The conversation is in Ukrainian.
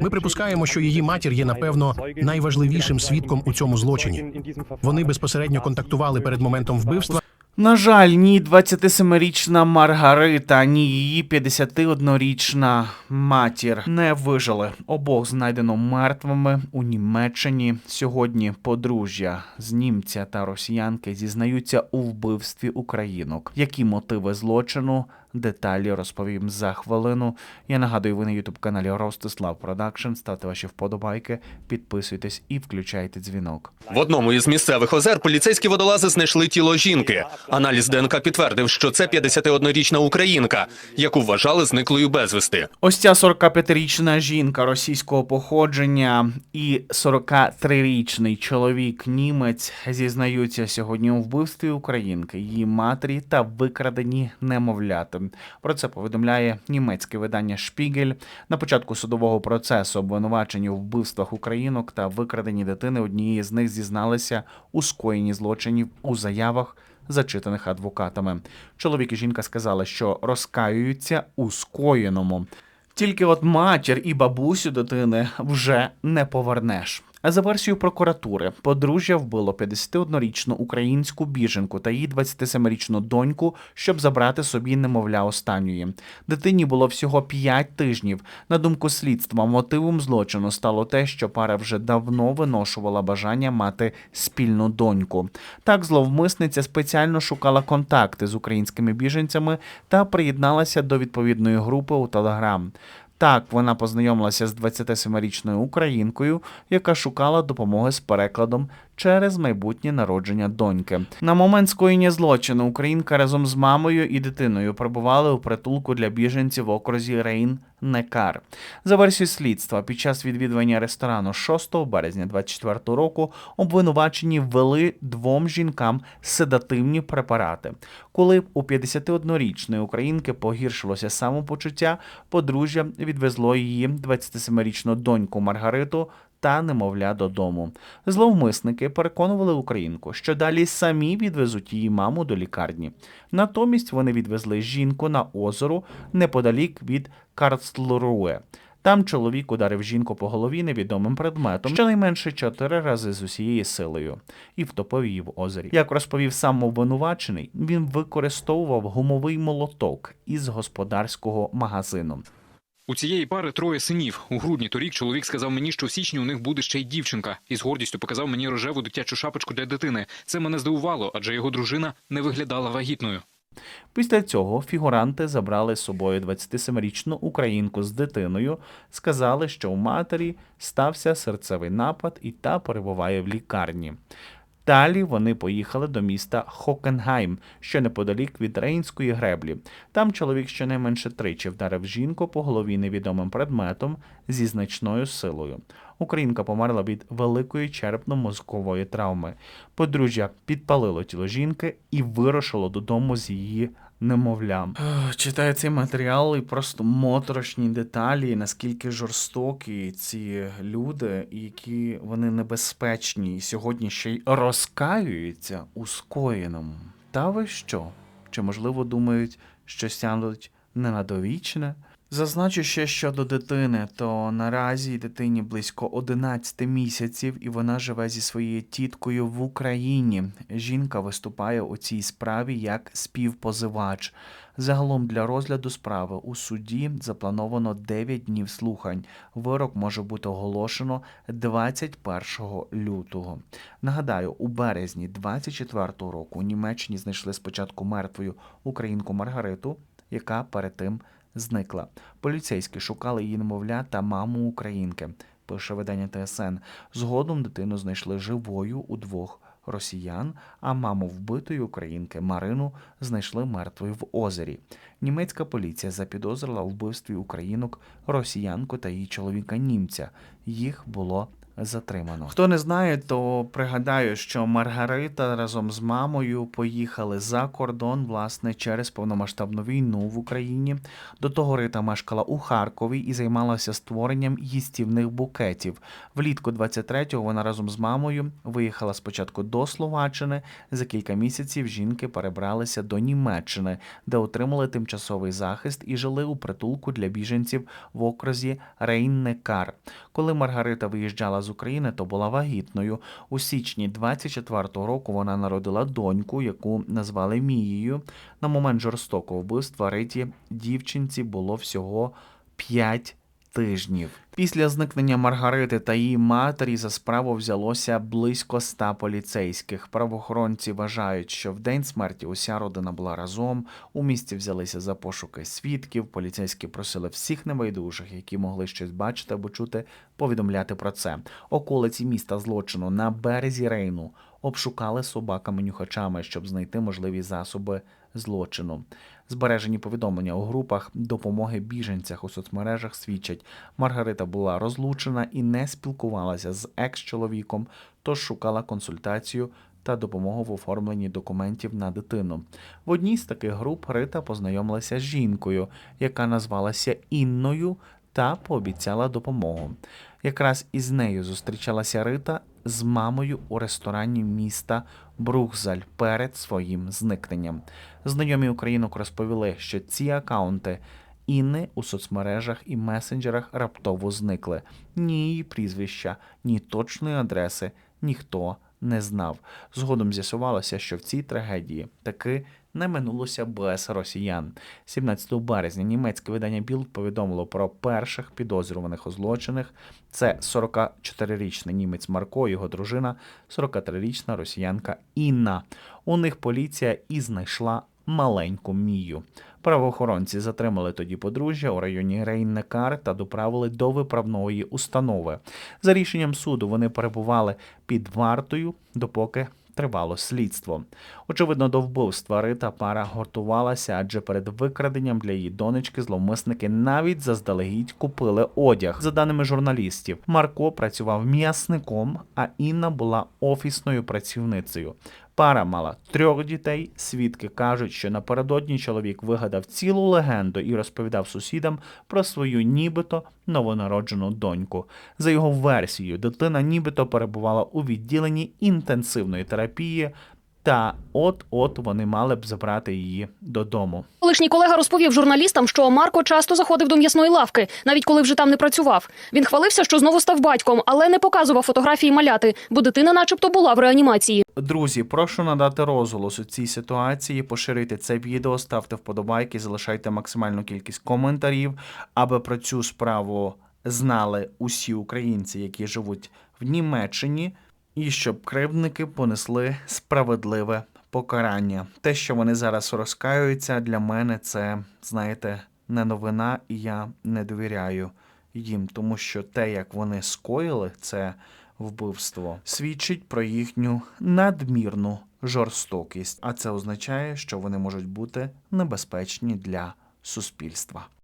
Ми припускаємо, що її матір є напевно найважливішим свідком у цьому злочині. Вони безпосередньо контактували перед моментом вбивства. На жаль, ні 27-річна Маргарита, ні її 51-річна матір не вижили. Обох знайдено мертвими у Німеччині. Сьогодні подружжя з німця та росіянки зізнаються у вбивстві українок. Які мотиви злочину? Деталі розповім за хвилину. Я нагадую, ви на ютуб каналі Ростислав Продакшн. Ставте ваші вподобайки, підписуйтесь і включайте дзвінок. В одному із місцевих озер поліцейські водолази знайшли тіло жінки. Аналіз ДНК підтвердив, що це 51-річна українка, яку вважали зниклою безвісти. Ось ця 45-річна жінка російського походження і 43-річний чоловік німець зізнаються сьогодні у вбивстві українки, її матері та викрадені немовляти. Про це повідомляє німецьке видання Шпігель. На початку судового процесу обвинувачені у вбивствах українок та викрадені дитини однієї з них зізналися у скоєнні злочинів у заявах зачитаних адвокатами. Чоловік і жінка сказали, що розкаюються у скоєному. Тільки от матір і бабусю дитини вже не повернеш. А за версією прокуратури, подружжя вбило 51-річну українську біженку та її 27-річну доньку, щоб забрати собі немовля останньої. Дитині було всього 5 тижнів. На думку слідства, мотивом злочину стало те, що пара вже давно виношувала бажання мати спільну доньку. Так, зловмисниця спеціально шукала контакти з українськими біженцями та приєдналася до відповідної групи у Телеграм. Так, вона познайомилася з 27-річною українкою, яка шукала допомоги з перекладом через майбутнє народження доньки. На момент скоєння злочину українка разом з мамою і дитиною перебували у притулку для біженців в окрузі Рейн. Некар за версією слідства, під час відвідування ресторану 6 березня 24 року обвинувачені ввели двом жінкам седативні препарати. Коли у 51-річної українки погіршилося самопочуття, подружжя відвезло її 27-річну доньку Маргариту та немовля додому. Зловмисники переконували українку, що далі самі відвезуть її маму до лікарні. Натомість вони відвезли жінку на озеро неподалік від Карцлруе. Там чоловік ударив жінку по голові невідомим предметом щонайменше чотири рази з усією силою і втопив її в озері. Як розповів сам обвинувачений, він використовував гумовий молоток із господарського магазину. У цієї пари троє синів. У грудні торік чоловік сказав мені, що в січні у них буде ще й дівчинка, і з гордістю показав мені рожеву дитячу шапочку для дитини. Це мене здивувало, адже його дружина не виглядала вагітною. Після цього фігуранти забрали з собою 27-річну українку з дитиною, сказали, що у матері стався серцевий напад і та перебуває в лікарні. Далі вони поїхали до міста Хокенгайм, що неподалік від Рейнської греблі. Там чоловік щонайменше тричі вдарив жінку по голові невідомим предметом зі значною силою. Українка померла від великої черепно-мозкової травми. Подружжя підпалило тіло жінки і вирушило додому з її немовлям. Читаю цей матеріал і просто моторошні деталі, наскільки жорстокі ці люди, і які вони небезпечні, і сьогодні ще й розкаюються у скоєному. Та ви що? Чи можливо думають, що сядуть не на довічне? Зазначу ще щодо дитини, то наразі дитині близько 11 місяців, і вона живе зі своєю тіткою в Україні. Жінка виступає у цій справі як співпозивач. Загалом для розгляду справи у суді заплановано 9 днів слухань. Вирок може бути оголошено 21 лютого. Нагадаю, у березні 24 року у Німеччині знайшли спочатку мертвою українку Маргариту, яка перед тим зникла. Поліцейські шукали її немовля та маму українки. Пише видання ТСН. Згодом дитину знайшли живою у двох росіян, а маму вбитої українки Марину знайшли мертвою в озері. Німецька поліція запідозрила у вбивстві українок росіянку та її чоловіка німця. Їх було затримано. Хто не знає, то пригадаю, що Маргарита разом з мамою поїхали за кордон, власне, через повномасштабну війну в Україні. До того Рита мешкала у Харкові і займалася створенням їстівних букетів. Влітку 23-го вона разом з мамою виїхала спочатку до Словаччини. За кілька місяців жінки перебралися до Німеччини, де отримали тимчасовий захист і жили у притулку для біженців в окрузі Рейн-Некар. Коли Маргарита виїжджала з України, то була вагітною. У січні 24-го року вона народила доньку, яку назвали Мією. На момент жорстокого вбивства Риті дівчинці було всього 5 тижнів. Після зникнення Маргарити та її матері за справу взялося близько ста поліцейських. Правоохоронці вважають, що в день смерті уся родина була разом. У місті взялися за пошуки свідків. Поліцейські просили всіх небайдужих, які могли щось бачити або чути, повідомляти про це. Околиці міста злочину на березі Рейну обшукали собаками-нюхачами, щоб знайти можливі засоби злочину. Збережені повідомлення у групах допомоги біженцях у соцмережах свідчать, Маргарита була розлучена і не спілкувалася з екс-чоловіком, тож шукала консультацію та допомогу в оформленні документів на дитину. В одній з таких груп Рита познайомилася з жінкою, яка назвалася Інною та пообіцяла допомогу. Якраз із нею зустрічалася Рита з мамою у ресторані міста Брухзаль перед своїм зникненням. Знайомі українок розповіли, що ці акаунти Інни у соцмережах і месенджерах раптово зникли. Ні її прізвища, ні точної адреси ніхто не знав. Згодом з'ясувалося, що в цій трагедії таки не минулося без росіян. 17 березня німецьке видання Білд повідомило про перших підозрюваних у злочинах. Це 44-річний німець Марко, його дружина, 43-річна росіянка Інна. У них поліція і знайшла маленьку Мію. Правоохоронці затримали тоді подружжя у районі Рейн-Некар та доправили до виправної установи. За рішенням суду вони перебували під вартою, допоки тривало слідство. Очевидно, до вбивства Рита пара готувалася, адже перед викраденням для її донечки зловмисники навіть заздалегідь купили одяг. За даними журналістів, Марко працював м'ясником, а Інна була офісною працівницею. Пара мала трьох дітей. Свідки кажуть, що напередодні чоловік вигадав цілу легенду і розповідав сусідам про свою нібито новонароджену доньку. За його версією, дитина нібито перебувала у відділенні інтенсивної терапії, та от-от вони мали б забрати її додому. Колишній колега розповів журналістам, що Марко часто заходив до м'ясної лавки, навіть коли вже там не працював. Він хвалився, що знову став батьком, але не показував фотографії маляти, бо дитина, начебто, була в реанімації. Друзі, прошу надати розголос у цій ситуації, поширити це відео, ставте вподобайки, залишайте максимальну кількість коментарів, аби про цю справу знали усі українці, які живуть в Німеччині, і щоб кривдники понесли справедливе покарання. Те, що вони зараз розкаюються, для мене це, знаєте, не новина, і я не довіряю їм, тому що те, як вони скоїли це вбивство, свідчить про їхню надмірну жорстокість, а це означає, що вони можуть бути небезпечні для суспільства.